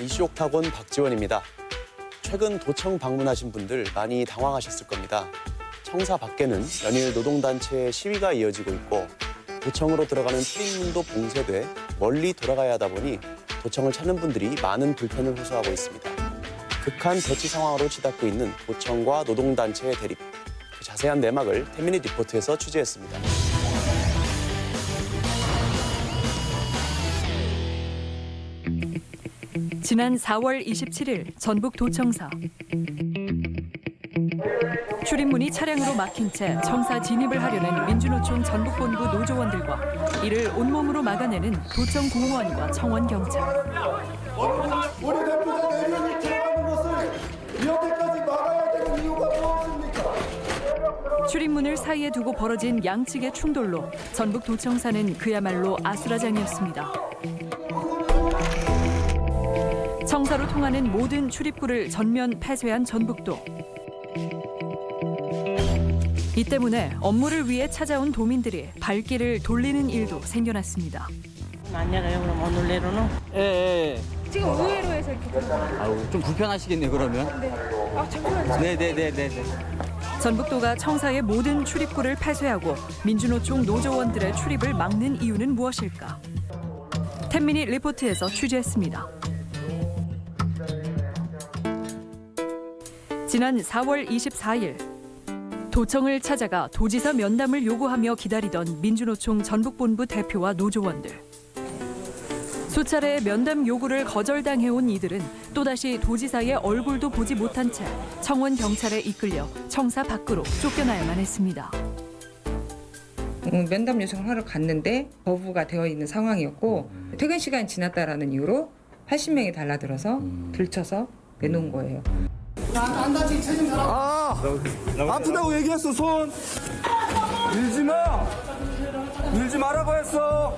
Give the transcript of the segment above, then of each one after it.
이슈 옥타곤 박지원입니다. 최근 도청 방문하신 분들 많이 당황하셨을 겁니다. 청사 밖에는 연일 노동단체의 시위가 이어지고 있고 도청으로 들어가는 출입문도 봉쇄돼 멀리 돌아가야 하다 보니 도청을 찾는 분들이 많은 불편을 호소하고 있습니다. 극한 대치 상황으로 치닫고 있는 도청과 노동단체의 대립. 그 자세한 내막을 태민이 리포트에서 취재했습니다. 지난 4월 27일 전북 도청사 출입문이 차량으로 막힌 채 청사 진입을 하려는 민주노총 전북본부 노조원들과 이를 온몸으로 막아내는 도청 공무원과 청원 경찰 우리 대표자 내면이 들어가는 것을 이렇게까지 막아야 되는 이유가 무엇입니까? 출입문을 사이에 두고 벌어진 양측의 충돌로 전북 도청사는 그야말로 아수라장이었습니다. 통하는 모든 출입구를 전면 폐쇄한 전북도. 이 때문에 업무를 위해 찾아온 도민들이 발길을 돌리는 일도 생겨났습니다. 안 열어요 그럼 오늘 내로는 예, 예. 지금 의외로 해서 이렇게. 아우 좀 불편하시겠네요 그러면. 네. 아 잠시만요. 네네네네. 전북도가 청사의 모든 출입구를 폐쇄하고 민주노총 노조원들의 출입을 막는 이유는 무엇일까? 텐미니 리포트에서 취재했습니다. 지난 4월 24일 도청을 찾아가 도지사 면담을 요구하며 기다리던 민주노총 전북본부 대표와 노조원들. 수차례 면담 요구를 거절당해온 이들은 또다시 도지사의 얼굴도 보지 못한 채 청원 경찰에 이끌려 청사 밖으로 쫓겨나야만 했습니다. 음, 면담 요청을 하러 갔는데 거부가 되어 있는 상황이었고 퇴근 시간이 지났다라는 이유로 80명이 달라들어서 들쳐서 내놓은 거예요. 아, 아프다고 얘기했어 손. 밀지 마. 밀지 말라고 했어.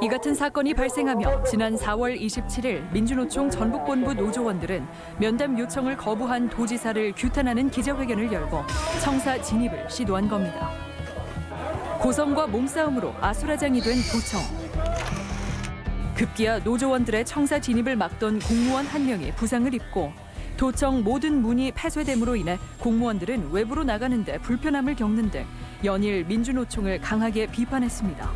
이 같은 사건이 발생하며 지난 4월 27일 민주노총 전북본부 노조원들은 면담 요청을 거부한 도지사를 규탄하는 기자회견을 열고 청사 진입을 시도한 겁니다. 고성과 몸싸움으로 아수라장이 된 도청. 급기야 노조원들의 청사 진입을 막던 공무원 한 명이 부상을 입고 도청 모든 문이 폐쇄됨으로 인해 공무원들은 외부로 나가는데 불편함을 겪는 등 연일 민주노총을 강하게 비판했습니다.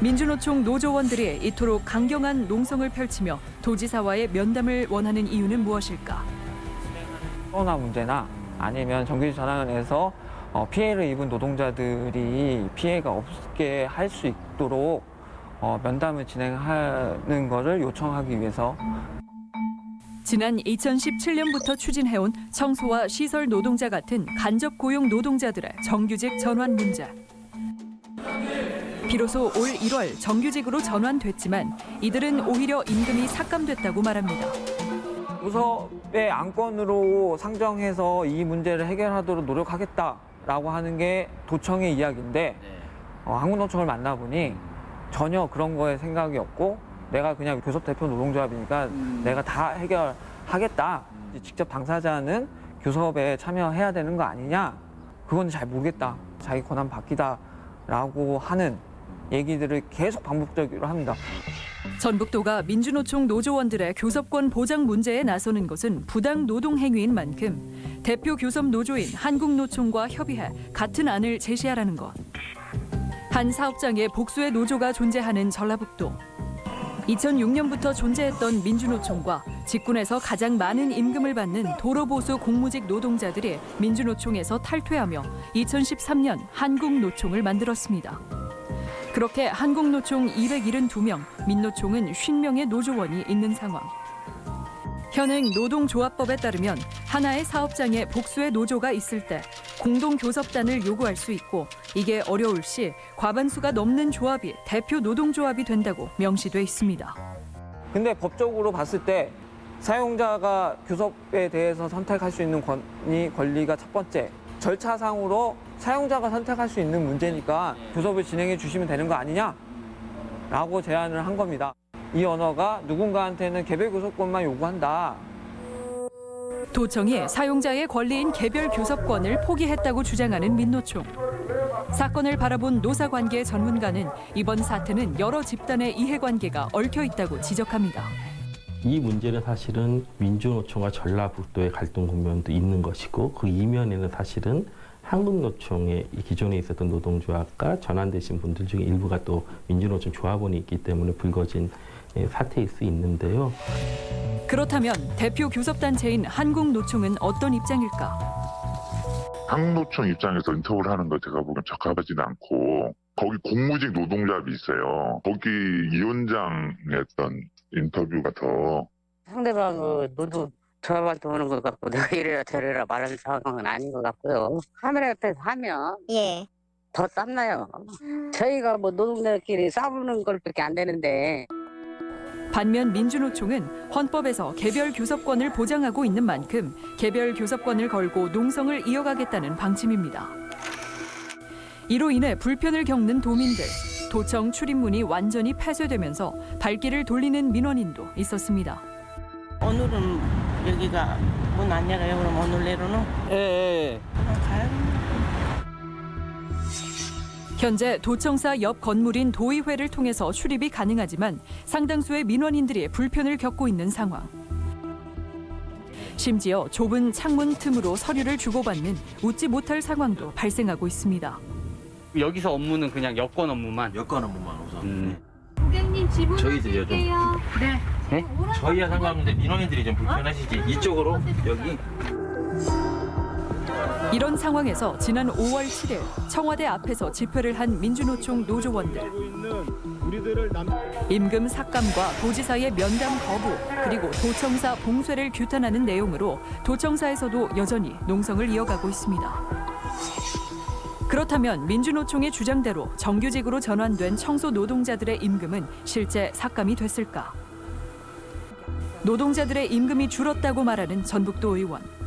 민주노총 노조원들이 이토록 강경한 농성을 펼치며 도지사와의 면담을 원하는 이유는 무엇일까? 코로나 문제나 아니면 정규직 전환에서 어, 피해를 입은 노동자들이 피해가 없게 할 수 있도록 어, 면담을 진행하는 것을 요청하기 위해서 지난 2017년부터 추진해온 청소와 시설 노동자 같은 간접 고용 노동자들의 정규직 전환 문제. 비로소 올 1월 정규직으로 전환됐지만 이들은 오히려 임금이 삭감됐다고 말합니다. 부서의 안건으로 상정해서 이 문제를 해결하도록 노력하겠다라고 하는 게 도청의 이야기인데 어, 한국노총을 만나보니 전혀 그런 거에 생각이 없고 내가 그냥 교섭 대표 노동조합이니까 내가 다 해결하겠다. 직접 당사자는 교섭에 참여해야 되는 거 아니냐? 그건 잘 모르겠다. 자기 권한 바뀌다라고 하는 얘기들을 계속 반복적으로 합니다. 전북도가 민주노총 노조원들의 교섭권 보장 문제에 나서는 것은 부당 노동 행위인 만큼 대표 교섭 노조인 한국노총과 협의해 같은 안을 제시하라는 것. 한 사업장에 복수의 노조가 존재하는 전라북도. 2006년부터 존재했던 민주노총과 직군에서 가장 많은 임금을 받는 도로보수 공무직 노동자들이 민주노총에서 탈퇴하며 2013년 한국노총을 만들었습니다. 그렇게 한국노총 272명, 민노총은 50명의 노조원이 있는 상황. 현행 노동조합법에 따르면 하나의 사업장에 복수의 노조가 있을 때 공동교섭단을 요구할 수 있고 이게 어려울 시 과반수가 넘는 조합이 대표 노동조합이 된다고 명시돼 있습니다. 근데 법적으로 봤을 때 사용자가 교섭에 대해서 선택할 수 있는 권리, 권리가 첫 번째. 절차상으로 사용자가 선택할 수 있는 문제니까 교섭을 진행해 주시면 되는 거 아니냐? 라고 제안을 한 겁니다. 이 언어가 누군가한테는 개별 교섭권만 요구한다. 도청이 사용자의 권리인 개별 교섭권을 포기했다고 주장하는 민노총. 사건을 바라본 노사관계 전문가는 이번 사태는 여러 집단의 이해관계가 얽혀 있다고 지적합니다. 이 문제는 사실은 민주노총과 전라북도의 갈등 국면도 있는 것이고 그 이면에는 사실은 한국노총의 이 기존에 있었던 노동조합과 전환되신 분들 중에 일부가 또 민주노총 조합원이 있기 때문에 불거진 예, 사태일 수 있는데요. 그렇다면 대표 교섭단체인 한국노총은 어떤 입장일까? 한국노총 입장에서 인터뷰를 하는 거 제가 보기엔 적합하지는 않고 거기 공무직 노동조합이 있어요. 거기 위원장 했던 인터뷰가 더 상대방은 너도 저한테 오는 것 같고 내가 이래라 저래라 말하는 상황은 아닌 것 같고요. 카메라 옆에서 하면 예. 더 땀나요. 저희가 뭐 노동자끼리 싸우는 걸밖에 안 되는데 반면 민주노총은 헌법에서 개별 교섭권을 보장하고 있는 만큼 개별 교섭권을 걸고 농성을 이어가겠다는 방침입니다. 이로 인해 불편을 겪는 도민들, 도청 출입문이 완전히 폐쇄되면서 발길을 돌리는 민원인도 있었습니다. 오늘은 여기가 문 안 열어요. 그럼 오늘 내로는 예, 예. 가요. 현재 도청사 옆 건물인 도의회를 통해서 출입이 가능하지만 상당수의 민원인들이 불편을 겪고 있는 상황. 심지어 좁은 창문 틈으로 서류를 주고받는 웃지 못할 상황도 발생하고 있습니다. 여기서 업무는 그냥 여권 업무만. 여권 업무만 우선. 음. 고객님 지분 저희들이요, 좀. 드릴게요. 네? 저희야 상관없는데 민원인들이 좀 불편하시지. 이쪽으로 여기 이런 상황에서 지난 5월 7일 청와대 앞에서 집회를 한 민주노총 노조원들. 임금 삭감과 도지사의 면담 거부 그리고 도청사 봉쇄를 규탄하는 내용으로 도청사에서도 여전히 농성을 이어가고 있습니다. 그렇다면 민주노총의 주장대로 정규직으로 전환된 청소 노동자들의 임금은 실제 삭감이 됐을까? 노동자들의 임금이 줄었다고 말하는 전북도 의원.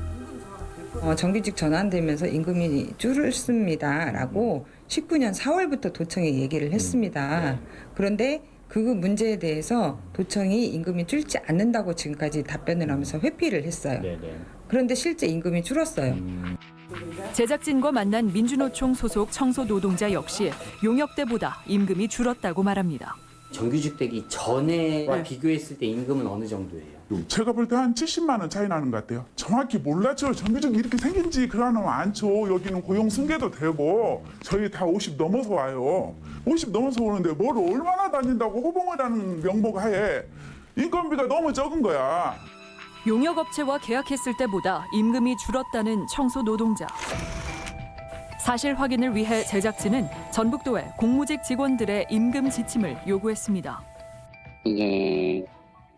어, 정규직 전환되면서 임금이 줄었습니다 라고 19년 4월부터 도청에 얘기를 했습니다. 그런데 그 문제에 대해서 도청이 임금이 줄지 않는다고 지금까지 답변을 하면서 회피를 했어요. 그런데 실제 임금이 줄었어요. 제작진과 만난 민주노총 소속 청소 노동자 역시 용역 때보다 임금이 줄었다고 말합니다. 정규직 되기 전에와 비교했을 때 임금은 어느 정도예요? 제가 볼 때 한 70만 원 차이 나는 것 같아요. 정확히 몰랐죠. 정규직이 이렇게 생긴지 그러면 않죠. 여기는 고용 승계도 되고 저희 다 50 넘어서 와요. 50 넘어서 오는데 뭘 얼마나 다닌다고 호봉을 하는 명목 하에 인건비가 너무 적은 거야. 용역업체와 계약했을 때보다 임금이 줄었다는 청소 노동자. 사실 확인을 위해 제작진은 전북도에 공무직 직원들의 임금 지침을 요구했습니다. 이게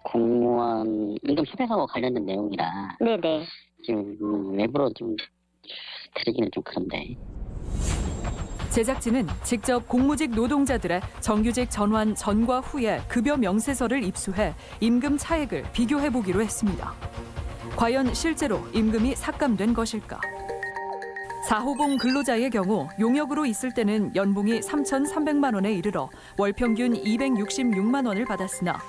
공무원 임금 협약하고 관련된 내용이라 네네. 지금 음, 외부로 좀 드리기는 좀 그런데 제작진은 직접 공무직 노동자들의 정규직 전환 전과 후에 급여 명세서를 입수해 임금 차액을 비교해 보기로 했습니다. 과연 실제로 임금이 삭감된 것일까? 4호봉 근로자의 경우 용역으로 있을 때는 연봉이 3,300만 원에 이르러 월 평균 266만 원을 받았으나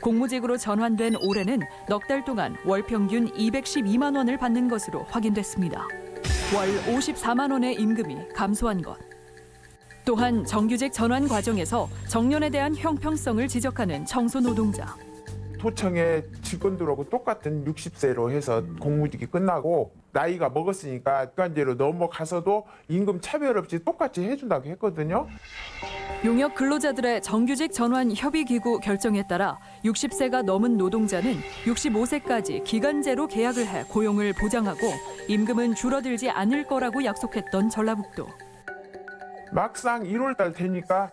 공무직으로 전환된 올해는 넉 달 동안 월 평균 212만 원을 받는 것으로 확인됐습니다. 월 54만 원의 임금이 감소한 것. 또한 정규직 전환 과정에서 정년에 대한 형평성을 지적하는 청소 노동자. 도청의 직원들하고 똑같은 60세로 해서 공무직이 끝나고 나이가 먹었으니까 객관제로 넘어가서도 임금 차별 없이 똑같이 해준다고 했거든요. 용역 근로자들의 정규직 전환 협의 기구 결정에 따라 60세가 넘은 노동자는 65세까지 기간제로 계약을 해 고용을 보장하고 임금은 줄어들지 않을 거라고 약속했던 전라북도. 막상 1월달 되니까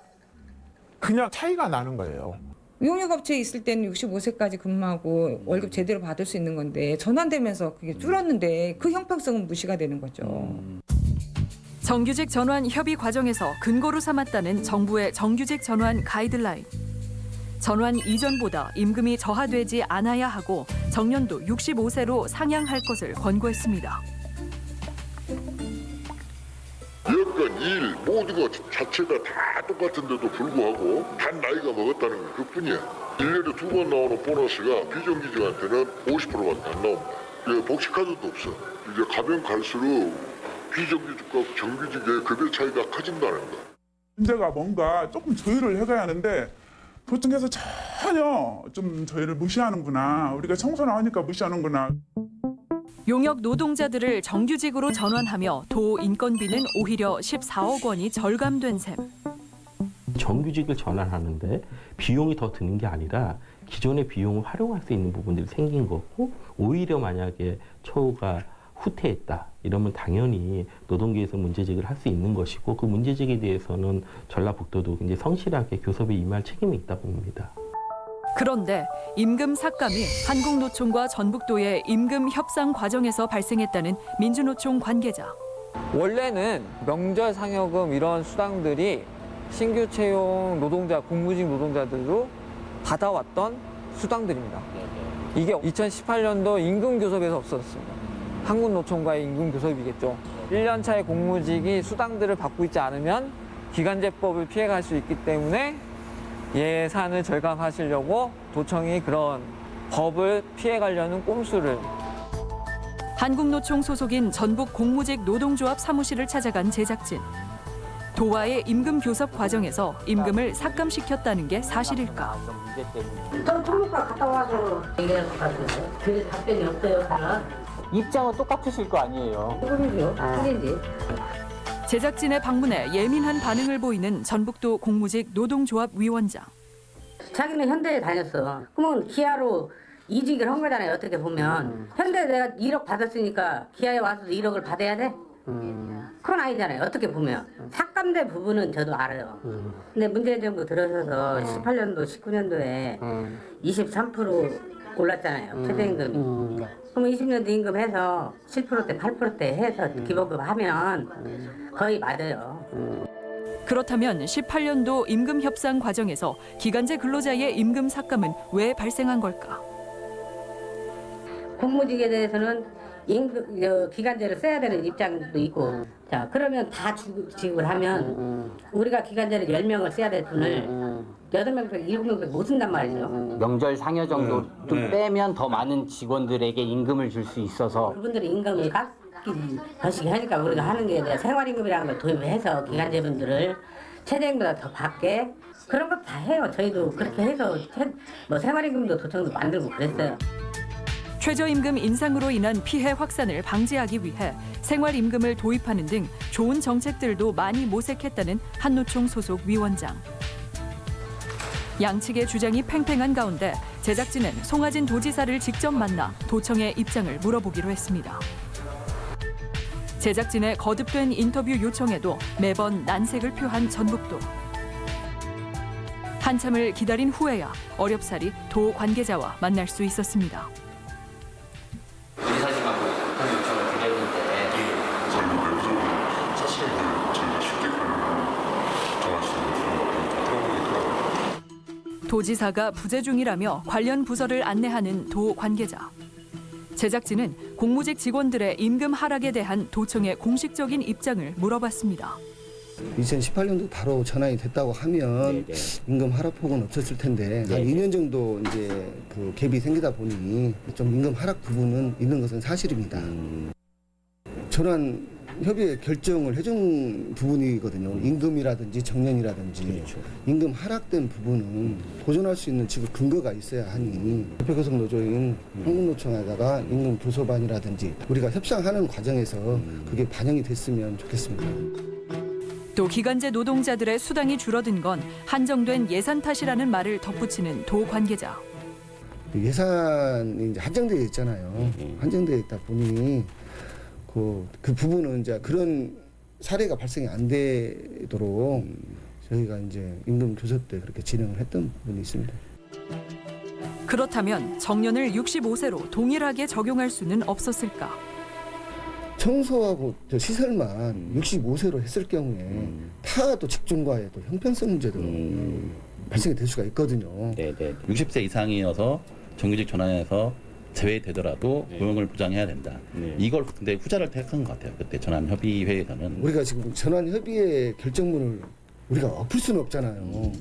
그냥 차이가 나는 거예요. 용역업체에 있을 때는 65세까지 근무하고 월급 제대로 받을 수 있는 건데 전환되면서 그게 줄었는데 그 형평성은 무시가 되는 거죠. 정규직 전환 협의 과정에서 근거로 삼았다는 정부의 정규직 전환 가이드라인. 전환 이전보다 임금이 저하되지 않아야 하고 정년도 65세로 상향할 것을 권고했습니다. 여건 일 모두가 자체가 다 똑같은데도 불구하고 단 나이가 먹었다는 건 그뿐이야. 1년에 두 번 나오는 보너스가 비정규직한테는 50%밖에 안 나옵니다. 예, 복지카드도 없어. 이제 가면 갈수록 비정규직과 정규직의 급여 차이가 커진다는 거. 문제가 뭔가 조금 조율을 해가야 하는데 도청에서 전혀 좀 저희를 무시하는구나. 우리가 청소를 하니까 무시하는구나. 용역 노동자들을 정규직으로 전환하며 도 인건비는 오히려 14억 원이 절감된 셈. 정규직을 전환하는데 비용이 더 드는 게 아니라 기존의 비용을 활용할 수 있는 부분들이 생긴 거고 오히려 만약에 처우가 후퇴했다 이러면 당연히 노동계에서 문제제기를 할 수 있는 것이고 그 문제제기에 대해서는 전라북도도 굉장히 성실하게 교섭에 임할 책임이 있다 봅니다. 그런데 임금 삭감이 한국노총과 전북도의 임금 협상 과정에서 발생했다는 민주노총 관계자. 원래는 명절 상여금 이런 수당들이 신규 채용 노동자, 공무직 노동자들로 받아왔던 수당들입니다. 이게 2018년도 임금 교섭에서 없었습니다. 한국노총과의 임금 교섭이겠죠. 1년 차의 공무직이 수당들을 받고 있지 않으면 기간제법을 피해갈 수 있기 때문에 예산을 절감하시려고 도청이 그런 법을 피해가려는 꼼수를 한국노총 소속인 전북 공무직 노동조합 사무실을 찾아간 제작진. 도와의 임금 교섭 과정에서 임금을 삭감시켰다는 게 사실일까? 전 통목과 갔다 와서 얘기해서 가지고 그 답변이 없어요, 하나. 입장은 똑같으실 거 아니에요. 그럼요. 틀린지. 제작진의 방문에 예민한 반응을 보이는 전북도 공무직 노동조합 위원장. 자기는 현대에 다녔어. 그러면 기아로 이직을 한 거잖아요. 어떻게 보면 현대 내가 1억 받았으니까 기아에 와서도 1억을 받아야 돼? 그건 아니잖아요. 어떻게 보면 삭감된 부분은 저도 알아요. 근데 문재인 정부 들어서서 18년도, 19년도에 23% 올랐잖아요. 최저임금이. 그럼 20년도 임금 해서 7%대, 8%대 해서 기본급 하면 거의 맞아요. 그렇다면 18년도 임금 협상 과정에서 기간제 근로자의 임금 삭감은 왜 발생한 걸까? 공무직에 대해서는 임금 저, 기간제를 써야 되는 입장도 있고 자 그러면 다 주- 지급을 하면 우리가 기간제를 10명을 써야 될 돈을 8명에서 7명밖에 못 쓴단 말이죠. 명절 상여 정도 좀 빼면 더 많은 직원들에게 임금을 줄 수 있어서 그분들이 임금을 깎기 거시기 하니까 우리가 하는 게 이제 생활임금이라는 걸 도입해서 기간제분들을 최저임금보다 더 받게 그런 것도 다 해요. 저희도 그렇게 해서 최- 뭐 생활임금도 도청도 만들고 그랬어요. 최저임금 인상으로 인한 피해 확산을 방지하기 위해 생활임금을 도입하는 등 좋은 정책들도 많이 모색했다는 한노총 소속 위원장. 양측의 주장이 팽팽한 가운데 제작진은 송하진 도지사를 직접 만나 도청의 입장을 물어보기로 했습니다. 제작진의 거듭된 인터뷰 요청에도 매번 난색을 표한 전북도. 한참을 기다린 후에야 어렵사리 도 관계자와 만날 수 있었습니다. 도지사가 부재 중이라며 관련 부서를 안내하는 도 관계자. 제작진은 공무직 직원들의 임금 하락에 대한 도청의 공식적인 입장을 물어봤습니다. 2018년도 바로 전환이 됐다고 하면 임금 하락폭은 없었을 텐데 한 2년 정도 이제 그 갭이 생기다 보니 좀 임금 하락 부분은 있는 것은 사실입니다. 전환 협의회 결정을 해준 부분이거든요. 임금이라든지 정년이라든지 임금 하락된 부분은 보존할 수 있는 지금 근거가 있어야 하니 대표교섭 노조인 한국노총에다가 임금 교섭안이라든지 우리가 협상하는 과정에서 그게 반영이 됐으면 좋겠습니다. 또 기간제 노동자들의 수당이 줄어든 건 한정된 예산 탓이라는 말을 덧붙이는 도 관계자. 예산이 이제 한정되어 있잖아요. 한정되어 있다 보니 그, 그 부분은 이제 그런 사례가 발생이 안 되도록 저희가 이제 임금 교섭 때 그렇게 진행을 했던 부분이 있습니다. 그렇다면 정년을 65세로 동일하게 적용할 수는 없었을까? 청소하고 저 시설만 65세로 했을 경우에 타 또 직종과의 또 형평성 문제도 발생이 될 수가 있거든요. 네네. 60세 이상이어서 정규직 전환해서 제외되더라도 고용을 보장해야 된다. 이걸 근데 후자를 택한 것 같아요. 그때 전환 협의회에서는 우리가 지금 전환 협의회 결정문을 우리가 엎을 수는 없잖아요.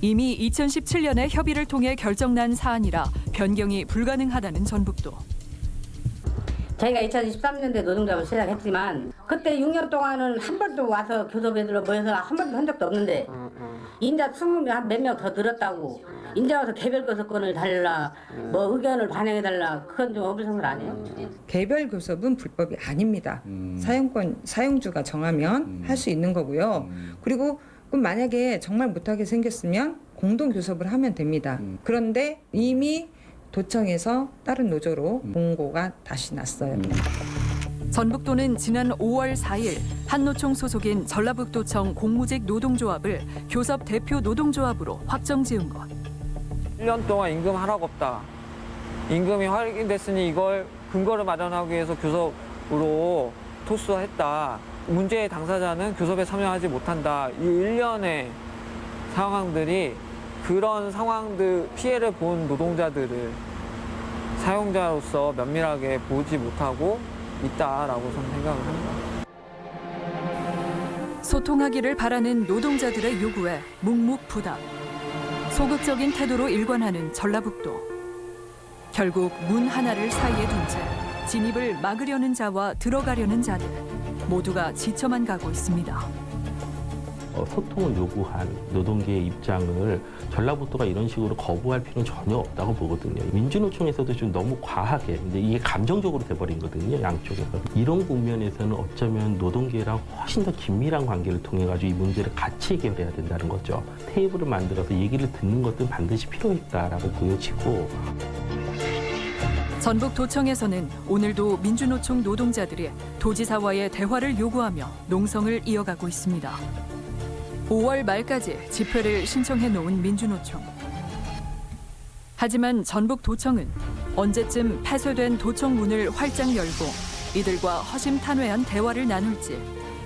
이미 2017년에 협의를 통해 결정난 사안이라 변경이 불가능하다는 전북도. 저희가 2013년도에 노동조합을 시작했지만 그때 6년 동안은 한 번도 와서 교섭애들로 모여서 한 번도 한 적도 없는데 인자 20명 한몇명 더 늘었다고 인자 와서 개별 교섭권을 달라 뭐 의견을 반영해 달라 그건 좀 어불성설 아니에요? 개별 교섭은 불법이 아닙니다. 사용권 사용주가 정하면 할 수 있는 거고요. 그리고 그럼 만약에 정말 못하게 생겼으면 공동 교섭을 하면 됩니다. 그런데 이미 도청에서 다른 노조로 공고가 다시 났어요. 전북도는 지난 5월 4일 한노총 소속인 전라북도청 공무직 노동조합을 교섭 대표 노동조합으로 확정 지은 것. 1년 동안 임금 하락 없다. 임금이 확인됐으니 이걸 근거를 마련하기 위해서 교섭으로 토스했다. 문제의 당사자는 교섭에 참여하지 못한다. 이 일련의 상황들이 그런 상황들 피해를 본 노동자들을 사용자로서 면밀하게 보지 못하고 있다라고 저는 생각을 합니다. 소통하기를 바라는 노동자들의 요구에 묵묵부답. 소극적인 태도로 일관하는 전라북도. 결국 문 하나를 사이에 둔 채 진입을 막으려는 자와 들어가려는 자들 모두가 지쳐만 가고 있습니다. 어, 소통을 요구한 노동계의 입장을 전라북도가 이런 식으로 거부할 필요는 전혀 없다고 보거든요. 민주노총에서도 좀 너무 과하게 이제 이게 감정적으로 돼버린 거든요. 양쪽에서 이런 국면에서는 어쩌면 노동계랑 훨씬 더 긴밀한 관계를 통해 가지고 이 문제를 같이 해결해야 된다는 거죠. 테이블을 만들어서 얘기를 듣는 것도 반드시 필요했다라고 보여지고 전북도청에서는 오늘도 민주노총 노동자들이 도지사와의 대화를 요구하며 농성을 이어가고 있습니다. 5월 말까지 집회를 신청해 놓은 민주노총. 하지만 전북 도청은 언제쯤 폐쇄된 도청 문을 활짝 열고 이들과 허심탄회한 대화를 나눌지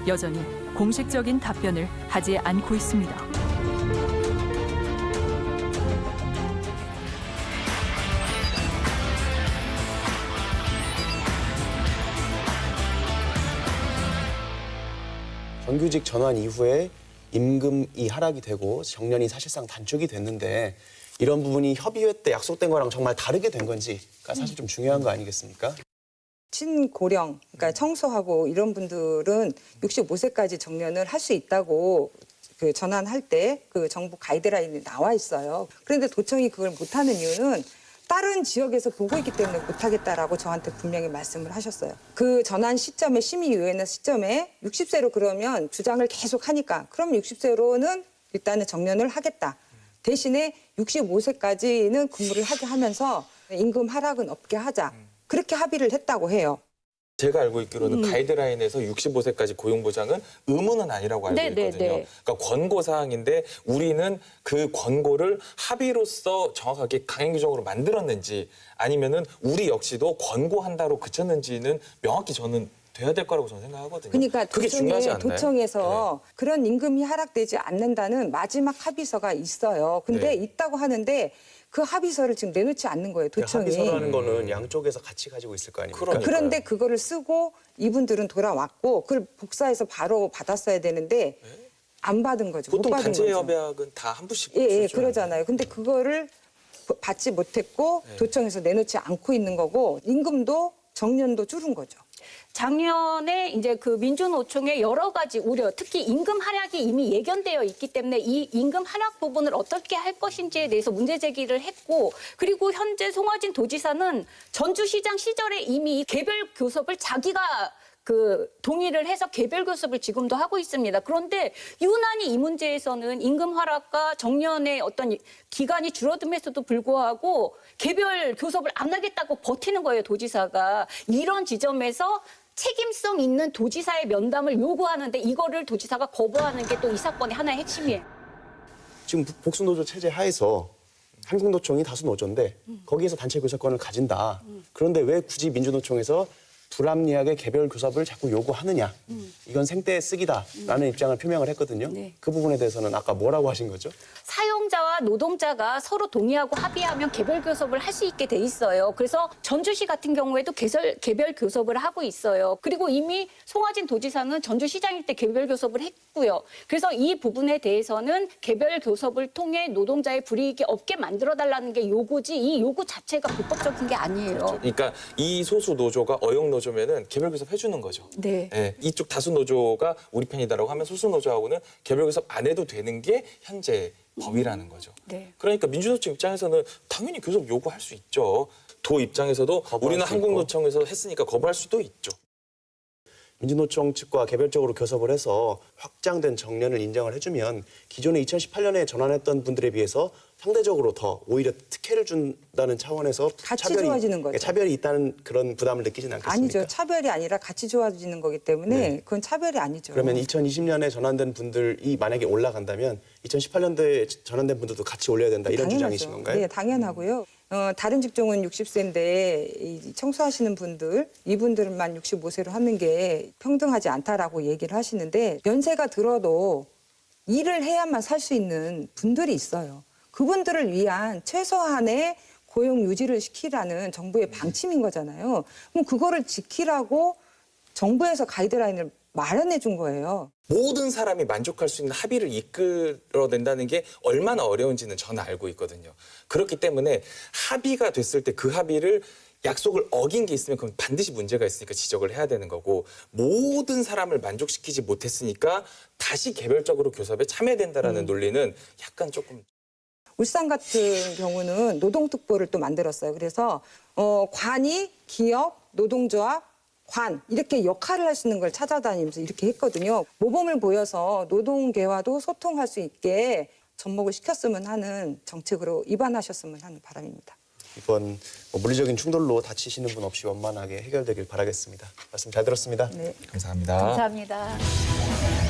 여전히 공식적인 답변을 하지 않고 있습니다. 정규직 전환 이후에 임금이 하락이 되고 정년이 사실상 단축이 됐는데 이런 부분이 협의회 때 약속된 거랑 정말 다르게 된 건지가 사실 좀 중요한 거 아니겠습니까? 친고령, 그러니까 청소하고 이런 분들은 65세까지 정년을 할 수 있다고 그 전환할 때 그 정부 가이드라인이 나와 있어요. 그런데 도청이 그걸 못하는 이유는 다른 지역에서 보고 있기 때문에 못하겠다라고 저한테 분명히 말씀을 하셨어요. 그 전환 시점에 심의위원회 시점에 60세로 그러면 주장을 계속 하니까 그럼 60세로는 일단은 정년을 하겠다. 대신에 65세까지는 근무를 하게 하면서 임금 하락은 없게 하자. 그렇게 합의를 했다고 해요. 제가 알고 있기로는 음. 가이드라인에서 65세까지 고용보장은 의무는 아니라고 알고 네, 네, 있거든요. 네. 그러니까 권고 사항인데 우리는 그 권고를 합의로서 정확하게 강행 규정으로 만들었는지 아니면은 우리 역시도 권고한다로 그쳤는지는 명확히 저는 돼야 될 거라고 저는 생각하거든요. 그러니까 그게 중요하지 도청에, 않나요? 네. 도청에서 그런 임금이 하락되지 않는다는 마지막 합의서가 있어요. 근데 네. 있다고 하는데 그 합의서를 지금 내놓지 않는 거예요. 도청이. 합의서라는 거는 양쪽에서 같이 가지고 있을 거 아닙니까? 그런데 그거를 쓰고 이분들은 돌아왔고 그걸 복사해서 바로 받았어야 되는데 안 받은 거죠. 못 보통 받은 단체 거죠. 협약은 다한 부씩 예, 예, 쓰죠. 그러잖아요. 근데 그거를 받지 못했고 네. 도청에서 내놓지 않고 있는 거고 임금도 정년도 줄은 거죠. 작년에 이제 그 민주노총의 여러 가지 우려, 특히 임금 하락이 이미 예견되어 있기 때문에 이 임금 하락 부분을 어떻게 할 것인지에 대해서 문제 제기를 했고, 그리고 현재 송화진 도지사는 전주시장 시절에 이미 개별 교섭을 자기가 그 동의를 해서 개별 교섭을 지금도 하고 있습니다. 그런데 유난히 이 문제에서는 임금 하락과 정년의 어떤 기간이 줄어듦에서도 불구하고 개별 교섭을 안 하겠다고 버티는 거예요, 도지사가. 이런 지점에서 책임성 있는 도지사의 면담을 요구하는데 이거를 도지사가 거부하는 게 또 이 사건의 하나의 핵심이에요. 지금 복수노조 체제 하에서 한국노총이 다수 노조인데 거기에서 단체 교섭권을 가진다. 그런데 왜 굳이 민주노총에서 불합리하게 개별 교섭을 자꾸 요구하느냐. 이건 생떼 쓰기다라는 입장을 표명을 했거든요. 네. 그 부분에 대해서는 아까 뭐라고 하신 거죠? 사용자와 노동자가 서로 동의하고 합의하면 개별 교섭을 할 수 있게 돼 있어요. 그래서 전주시 같은 경우에도 개설, 개별 교섭을 하고 있어요. 그리고 이미 송화진 도지사는 전주시장일 때 개별 교섭을 했고요. 그래서 이 부분에 대해서는 개별 교섭을 통해 노동자의 불이익이 없게 만들어 달라는 게 요구지 이 요구 자체가 불법적인 게 아니에요. 그러니까 이 소수 노조가 어용 노조 노조면은 개별 교섭 해주는 거죠. 네. 예, 이쪽 다수 노조가 우리 편이다라고 하면 소수 노조하고는 개별 교섭 안 해도 되는 게 현재 법이라는 거죠. 네. 그러니까 민주노총 입장에서는 당연히 교섭 요구할 수 있죠. 도 입장에서도 우리는 수 한국노총에서 했으니까 거부할 수도 있죠. 민주노총 측과 개별적으로 교섭을 해서 확장된 정년을 인정을 해주면 기존에 2018년에 전환했던 분들에 비해서 상대적으로 더 오히려 특혜를 준다는 차원에서 같이 좋아지는 거죠. 차별이 있다는 그런 부담을 느끼진 않겠습니까? 아니죠. 차별이 아니라 같이 좋아지는 거기 때문에 네. 그건 차별이 아니죠. 그러면 2020년에 전환된 분들이 만약에 올라간다면 2018년도에 전환된 분들도 같이 올려야 된다 이런 당연하죠. 주장이신 건가요? 네, 당연하고요. 어, 다른 직종은 60세인데 이 청소하시는 분들 이분들만 65세로 하는 게 평등하지 않다라고 얘기를 하시는데 연세가 들어도 일을 해야만 살 수 있는 분들이 있어요. 그분들을 위한 최소한의 고용 유지를 시키라는 정부의 방침인 거잖아요. 그럼 그거를 지키라고 정부에서 가이드라인을 마련해 준 거예요. 모든 사람이 만족할 수 있는 합의를 이끌어낸다는 게 얼마나 어려운지는 저는 알고 있거든요. 그렇기 때문에 합의가 됐을 때 그 합의를 약속을 어긴 게 있으면 그건 반드시 문제가 있으니까 지적을 해야 되는 거고 모든 사람을 만족시키지 못했으니까 다시 개별적으로 교섭에 참여된다라는 논리는 약간 조금 울산 같은 경우는 노동특보를 또 만들었어요. 그래서 어, 관이 기업, 노동조합, 관 이렇게 역할을 할 수 있는 걸 찾아다니면서 이렇게 했거든요. 모범을 보여서 노동계와도 소통할 수 있게 접목을 시켰으면 하는 정책으로 입안하셨으면 하는 바람입니다. 이번 뭐 물리적인 충돌로 다치시는 분 없이 원만하게 해결되길 바라겠습니다. 말씀 잘 들었습니다. 네. 감사합니다. 감사합니다.